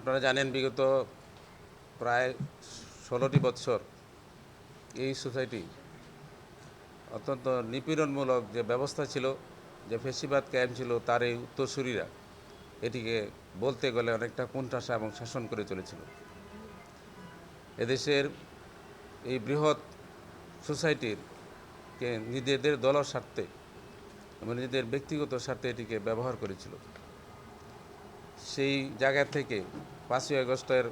আপনারা জানেন বিগত প্রায় ষোলোটি বৎসর এই সোসাইটি অত্যন্ত নিপীড়নমূলক যে ব্যবস্থা ছিল, যে ফেসিবাদ কায়েম ছিল, তার এই উত্তরসূরিরা এটিকে বলতে গেলে অনেকটা কোণঠাসা এবং শাসন করে চলেছিল। এদেশের এই বৃহৎ সোসাইটির কে নিজেদের দল স্বার্থে এবং নিজেদের ব্যক্তিগত স্বার্থে এটিকে ব্যবহার করেছিল। সেই জায়গা থেকে পাঁচই আগস্টের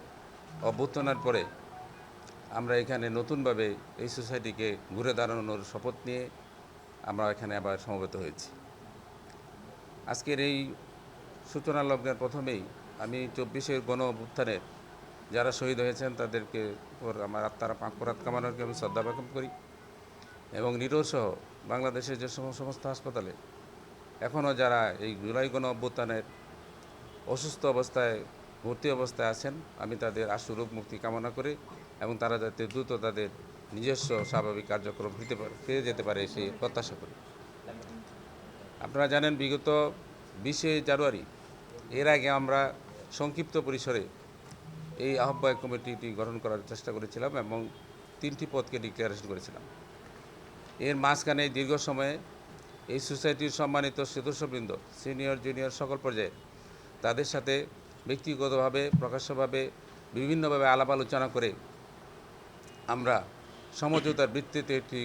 অভ্যুত্থানের পরে আমরা এখানে নতুনভাবে এই সোসাইটিকে ঘুরে দাঁড়ানোর শপথ নিয়ে আমরা এখানে আবার সমবেত হয়েছি। আজকের এই সূচনা লগ্নের প্রথমেই আমি চব্বিশের গণ অভ্যুত্থানের যারা শহীদ হয়েছেন তাদেরকে ওর আমার আত্মারা পাঁকুরাত কামানোরকে আমি শ্রদ্ধা জ্ঞাপন করি এবং নিরসহ বাংলাদেশের যে সম- সমস্ত হাসপাতালে এখনও যারা এই জুলাই গণ অভ্যুত্থানের অসুস্থ অবস্থায় ভর্তি অবস্থায় আছেন। আমি তাদের আশুরূপ মুক্তি কামনা করে এবং তারা যাতে দ্রুত তাদের নিজস্ব স্বাভাবিক কার্যক্রম ফিরতে ফিরে যেতে পারে সেই প্রত্যাশা করি। আপনারা জানেন, বিগত বিশে জানুয়ারি, এর আগে আমরা সংক্ষিপ্ত পরিসরে এই আহ্বায়ক কমিটিটি গঠন করার চেষ্টা করেছিলাম এবং তিনটি পদকে ডিক্লারেশন করেছিলাম। এর মাঝখানে দীর্ঘ সময়ে এই সোসাইটির সম্মানিত সদস্যবৃন্দ সিনিয়র জুনিয়র সকল পর্যায়ে তাদের সাথে ব্যক্তিগতভাবে, প্রকাশ্যভাবে, বিভিন্নভাবে আলাপ আলোচনা করে আমরা সমঝোতার ভিত্তিতে একটি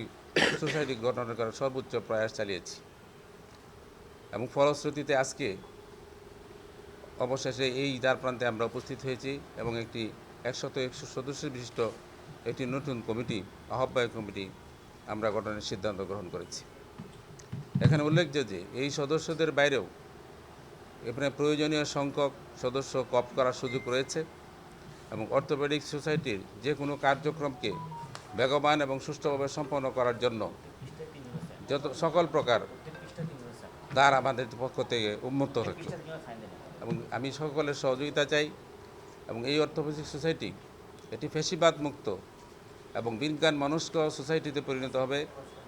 সোসাইটি গঠন করার সর্বোচ্চ প্রয়াস চালিয়েছি। এবং ফলশ্রুতিতে আজকে অবশেষে এই দ্বার প্রান্তে আমরা উপস্থিত হয়েছি এবং একটি একশত একশো সদস্য বিশিষ্ট একটি নতুন কমিটি, আহ্বায়ক কমিটি আমরা গঠনের সিদ্ধান্ত গ্রহণ করেছি। এখানে উল্লেখ্য যে এই সদস্যদের বাইরেও এখানে প্রয়োজনীয় সংখ্যক সদস্য কপ করার সুযোগ রয়েছে এবং অর্থোপেডিক সোসাইটির যে কোনো কার্যক্রমকে বেগবান এবং সুষ্ঠুভাবে সম্পন্ন করার জন্য যত সকল প্রকার দ্বার আমাদের পক্ষ থেকে উন্মুক্ত হচ্ছে এবং আমি সকলের সহযোগিতা চাই এবং এই অর্থোপেডিক সোসাইটি এটি ফেসিবাদ মুক্ত এবং বিজ্ঞান মনস্ক সোসাইটিতে পরিণত হবে।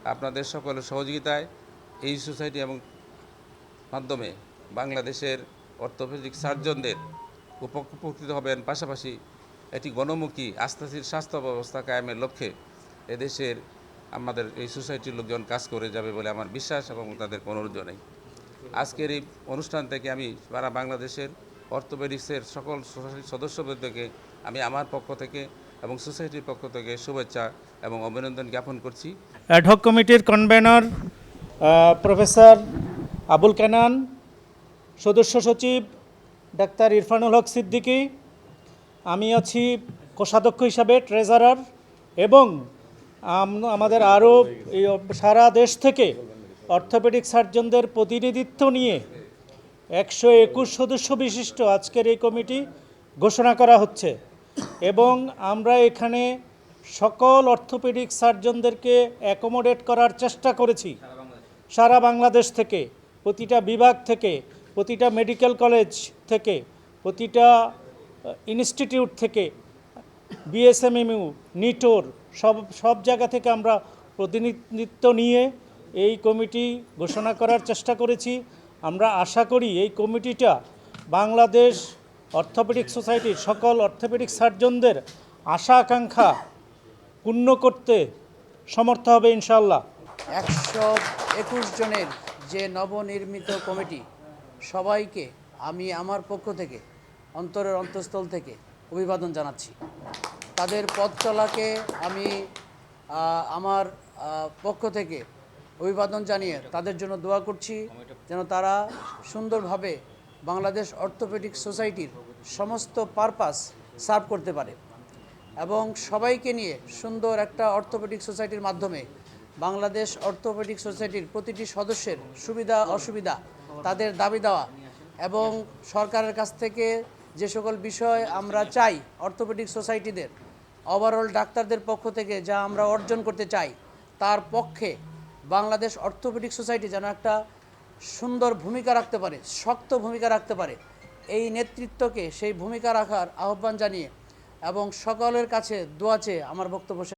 আপনাদের সকলের সহযোগিতায় এই সোসাইটি এবং মাধ্যমে বাংলাদেশের অর্থোপেডিক সার্জনদের উপ- উপকৃত হবেন। পাশাপাশি এটি গণমুখী, আস্থাশীল স্বাস্থ্য ব্যবস্থা কায়েমের লক্ষ্যে এদেশের আমাদের এই সোসাইটির লোকজন কাজ করে যাবে বলে আমার বিশ্বাস এবং তাদের অনুরোধ নেই। আজকের এই অনুষ্ঠান থেকে আমি সারা বাংলাদেশের অর্থোপেডিক্সের সকল সদস্যবৃন্দকে আমি আমার পক্ষ থেকে এবং সোসাইটির পক্ষ থেকে শুভেচ্ছা এবং অভিনন্দন জ্ঞাপন করছি। অ্যাডহক কমিটির কনভেনর প্রফেসর আবুল কানান সদস্য সচিব ডাক্তার ইরফানুল হক সিদ্দিকী, আমি আছি কোষাধ্যক্ষ হিসাবে ট্রেজারার এবং আমাদের আরও সারা দেশ থেকে অর্থোপেডিক সার্জনদের প্রতিনিধিত্ব নিয়ে একশো একুশ সদস্য বিশিষ্ট আজকের এই কমিটি ঘোষণা করা হচ্ছে। এবং আমরা এখানে সকল অর্থোপেডিক সার্জনদেরকে অ্যাকোমোডেট করার চেষ্টা করেছি। সারা বাংলাদেশ থেকে, প্রতিটা বিভাগ থেকে প্রতিটা মেডিকেল কলেজ থেকে, প্রতিটা ইনস্টিটিউট থেকে বিএসএমএমইউ নিটোর, সব সব জায়গা থেকে আমরা প্রতিনিধিত্ব নিয়ে এই কমিটি ঘোষণা করার চেষ্টা করেছি। আমরা আশা করি এই কমিটিটা বাংলাদেশ অর্থোপেডিক সোসাইটির সকল অর্থোপেডিক সার্জনদের আশা আকাঙ্ক্ষা পূর্ণ করতে সমর্থ হবে ইনশাল্লাহ একশো একুশ জনের যে নবনির্মিত কমিটি সবাইকে, আমি আমার পক্ষ থেকে, অন্তরের অন্তঃস্থল থেকে অভিবাদন জানাচ্ছি। তাদের পথ চলাকে আমি আমার পক্ষ থেকে অভিবাদন জানিয়ে তাদের জন্য দোয়া করছি যেন তারা সুন্দরভাবে বাংলাদেশ অর্থোপেডিক সোসাইটির সমস্ত পারপাস সার্ভ করতে পারে এবং সবাইকে নিয়ে সুন্দর একটা অর্থোপেডিক সোসাইটির মাধ্যমে বাংলাদেশ অর্থোপেডিক সোসাইটির প্রতিটি সদস্যের সুবিধা অসুবিধা তাদের দাবি দেওয়া এবং সরকারের কাছ থেকে যে সকল বিষয় আমরা চাই অর্থোপেডিক সোসাইটিদের ওভারঅল ডাক্তারদের পক্ষ থেকে যা আমরা অর্জন করতে চাই, তার পক্ষে বাংলাদেশ অর্থোপেডিক সোসাইটি যেন একটা সুন্দর ভূমিকা রাখতে পারে, শক্ত ভূমিকা রাখতে পারে। এই নেতৃত্বকে সেই ভূমিকা রাখার আহ্বান জানিয়ে এবং সকলের কাছে দোয়া চেয়ে আমার বক্তব্য